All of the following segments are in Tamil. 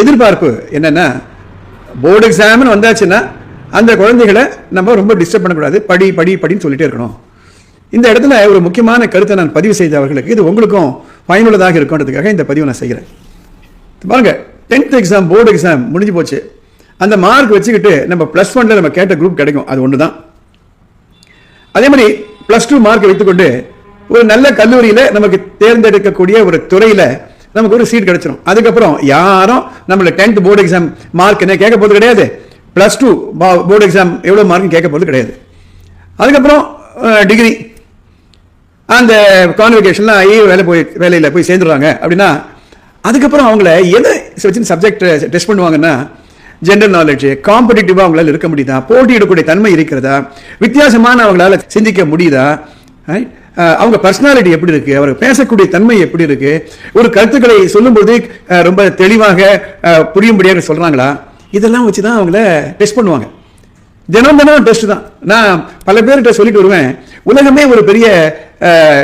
எதிர்பார்ப்பு என்னென்னா போர்டு எக்ஸாம்னு வந்தாச்சுன்னா அந்த குழந்தைகளை நம்ம ரொம்ப டிஸ்டர்ப் பண்ணக்கூடாது. படி படி படின்னு சொல்லிட்டே இருக்கணும். இந்த இடத்துல ஒரு முக்கியமான கருத்தை நான் பதிவு செய்த அவர்களுக்கு இது உங்களுக்கும் பயனுள்ளதாக இருக்குன்றதுக்காக இந்த பதிவை நான் செய்கிறேன். பாருங்க டென்த் எக்ஸாம் போர்டு எக்ஸாம் முடிஞ்சு போச்சு. அந்த மார்க் வச்சுக்கிட்டு நம்ம ப்ளஸ் ஒன்ல நம்ம கேட்ட குரூப் கிடைக்கும். அது ஒன்று தான் அதே மாதிரி ப்ளஸ் டூ மார்க் வைத்துக்கொண்டு ஒரு நல்ல கல்லூரியில் நமக்கு தேர்ந்தெடுக்கக்கூடிய ஒரு துறையில் நமக்கு ஒரு சீட் கிடைச்சிரும். அதுக்கப்புறம் யாரும் நம்மளை டென்த் போர்டு எக்ஸாம் மார்க் என்ன கேட்க போகிறது கிடையாது. ப்ளஸ் டூ போர்டு எக்ஸாம் எவ்வளோ மார்க் கேட்க போகிறது கிடையாது. அதுக்கப்புறம் டிகிரி அந்த கான்வெகேஷன்லாம் ஐஏ வேலை போய் வேலையில் போய் சேர்ந்துடுறாங்க. அப்படின்னா அதுக்கப்புறம் அவங்கள எதை வச்சு சப்ஜெக்ட் டெஸ்ட் பண்ணுவாங்கன்னா ஜென்ரல் நாலேஜ் காம்படிட்டிவாக அவங்களால இருக்க முடியுதா? போட்டியிடக்கூடிய தன்மை இருக்கிறதா? வித்தியாசமான அவங்களால சிந்திக்க முடியுதா? ரைட் அவங்க பர்சனாலிட்டி எப்படி இருக்கு? அவர் பேசக்கூடிய தன்மை எப்படி இருக்கு? ஒரு கருத்துக்களை சொல்லும்போது ரொம்ப தெளிவாக புரியும்படியாக சொல்றாங்களா? இதெல்லாம் வச்சு தான் அவங்கள டெஸ்ட் பண்ணுவாங்க. தினம் தினம் டெஸ்ட் தான். நான் பல பேர்கிட்ட சொல்லிட்டு வருவேன். உலகமே ஒரு பெரிய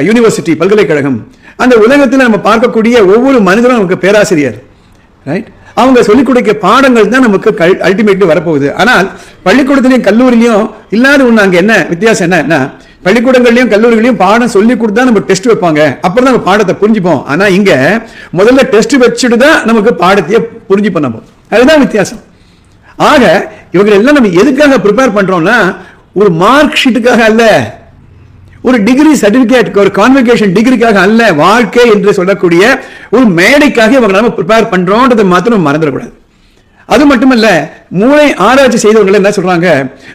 யூனிவர்சிட்டி பல்கலைக்கழகம். அந்த உலகத்தில் நம்ம பார்க்கக்கூடிய ஒவ்வொரு மனிதரும் நமக்கு பேராசிரியர். ரைட் அவங்க சொல்லிக் கொடுக்க பாடங்கள் தான் நமக்கு அல்டிமேட்லி வரப்போகுது. ஆனால் பள்ளிக்கூடத்துலையும் கல்லூரிலையும் இல்லாத ஒன்று அங்கே என்ன? வித்தியாசம் என்ன என்ன பள்ளிக்கூடங்கள்லையும் கல்லூரிகளையும் பாடம் சொல்லி கொடுத்தா நம்ம டெஸ்ட் வைப்பாங்க. அப்புறம் தான் நம்ம பாடத்தை புரிஞ்சுப்போம். ஆனா இங்க முதல்ல டெஸ்ட் வச்சுட்டு தான் நமக்கு பாடத்தையே புரிஞ்சு நம்ம. அதுதான் வித்தியாசம். ஆக இவங்க எல்லாம் நம்ம எதுக்காக ப்ரிப்பேர் பண்றோம்னா ஒரு மார்க் ஷீட்டுக்காக அல்ல. ஒரு டிகிரி சர்டிபிகேட் ஒரு கான்வெகேஷன் டிகிரிக்காக அல்ல வாழ்க்கை என்று சொல்லக்கூடிய ஒரு மேடைக்காக இவங்க நம்ம ப்ரிப்பேர் பண்றோன்றதை மாத்திரம் மறந்துடக்கூடாது. அது மட்டுமல்ல மூளை ஆராய்ச்சி செய்தவர்கள் என்ன சொல்றாங்க?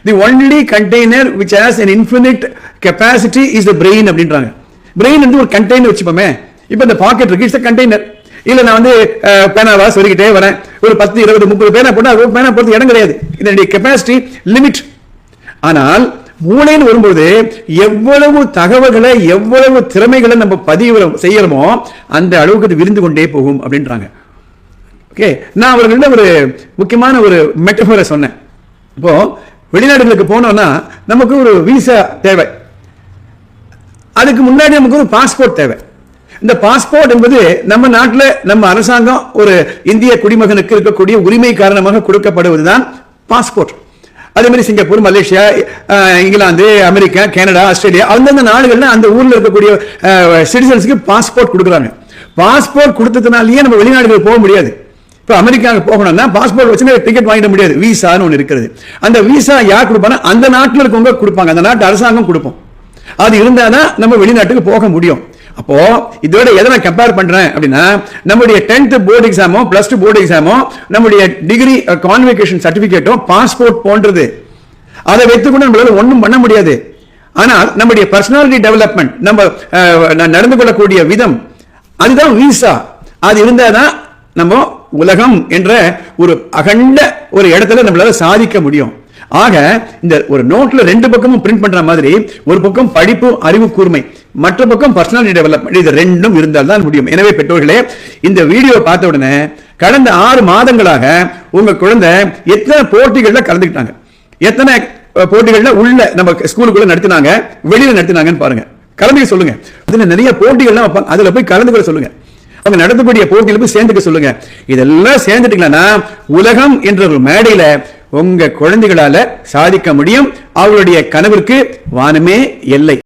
The only container which has an infinite capacity is the brain அப்படின்றாங்க. பிரெயின் வந்து ஒரு கண்டெய்னர் வச்சுப்போமே. இப்போ இந்த பாக்கெட் இருக்கு இட்ஸ் கண்டெய்னர் இல்ல நான் வந்து பேனாவா சொல்லிக்கிட்டே வரேன். ஒரு பத்து இருபது முப்பது பேனா போட்டா அது பேனா போறது இடம் கிடையாது. இதனுடைய கெப்பாசிட்டி லிமிட் ஆனால் மூளைன்னு வரும்போது எவ்வளவு தகவல்களை எவ்வளவு திறமைகளை நம்ம பதிவு செய்யறோமோ அந்த அளவுக்கு அது விரிந்து கொண்டே போகும் அப்படின்றாங்க. ஓகே நான் அவர்கள்ட்ட ஒரு முக்கியமான ஒரு மெட்டஃபரை சொன்னேன். இப்போ வெளிநாடுகளுக்கு போனோம்னா நமக்கு ஒரு விசா தேவை. அதுக்கு முன்னாடி நமக்கு ஒரு பாஸ்போர்ட் தேவை. இந்த பாஸ்போர்ட் என்பது நம்ம நாட்டில் நம்ம அரசாங்கம் ஒரு இந்திய குடிமகனுக்கு இருக்கக்கூடிய உரிமை காரணமாக கொடுக்கப்படுவதுதான் பாஸ்போர்ட் அதே மாதிரி Singapore Malaysia England America Canada Australia அந்தந்த நாடுகள்ல அந்த ஊர்ல இருக்கக்கூடிய சிட்டிசன்ஸுக்கு பாஸ்போர்ட் கொடுக்குறாங்க. பாஸ்போர்ட் கொடுத்ததுனாலயே நம்ம வெளிநாடுகள் போக முடியாது. இப்போ அமெரிக்காவுக்கு போகணும்னா பாஸ்போர்ட் வச்சு டிக்கெட் வாங்கிட முடியாது. விசான்னு ஒன்று இருக்கிறது அந்த விசா யார் கொடுப்பானா அந்த நாட்டில் இருக்கவங்க கொடுப்பாங்க. அந்த நாட்டு அரசாங்கம் கொடுப்போம். அது இருந்தாதான் நம்ம வெளிநாட்டுக்கு போக முடியும். அப்போ இதோட எதை நான் கம்பேர் பண்றேன் அப்படின்னா நம்முடைய டென்த் போர்டு எக்ஸாமோ பிளஸ் டூ போர்டு எக்ஸாமோ நம்முடைய டிகிரி கான்வெகேஷன் சர்டிபிகேட்டோ பாஸ்போர்ட் போன்றது. அதை வைத்துக்கொண்டு நம்மளால ஒன்றும் பண்ண முடியாது. ஆனால் நம்முடைய பர்சனாலிட்டி டெவலப்மெண்ட் நம்ம uh, நடந்து கொள்ளக்கூடிய விதம் அதுதான் விசா அது இருந்தால் தான் நம்ம உலகம் என்ற ஒரு அகண்ட ஒரு இடத்துல நம்மளால சாதிக்க முடியும். ஆக இந்த ஒரு நோட்ல ரெண்டு பக்கமும் பிரிண்ட் பண்ற மாதிரி ஒரு பக்கம் படிப்பு அறிவு கூர்மை மற்ற பக்கம் பர்சனாலிட்டி டெவலப்மெண்ட் இது ரெண்டும் இருந்தால் தான் முடியும். எனவே பெற்றோர்களே இந்த வீடியோ பார்த்த உடனே கடந்த ஆறு மாதங்களாக உங்க குழந்தை எத்தனை போட்டிகளில் கலந்துக்கிட்டாங்க? எத்தனை போட்டிகளில் உள்ள நம்ம ஸ்கூலுக்குள்ள நடத்தினாங்க? வெளியில நடத்தினாங்கன்னு பாருங்க. கலந்துக்க சொல்லுங்க. இதுல நிறைய போட்டிகள்லாம் வைப்பாங்க. அதுல போய் கலந்துக்க சொல்லுங்க. அவங்க நடத்தக்கூடிய போட்டியில போய் சேர்ந்துக்க சொல்லுங்க. இதெல்லாம் சேர்ந்துட்டீங்களா உலகம் என்ற ஒரு மேடையில உங்க குழந்தைகளால சாதிக்க முடியும். அவருடைய கனவிற்கு வானமே எல்லை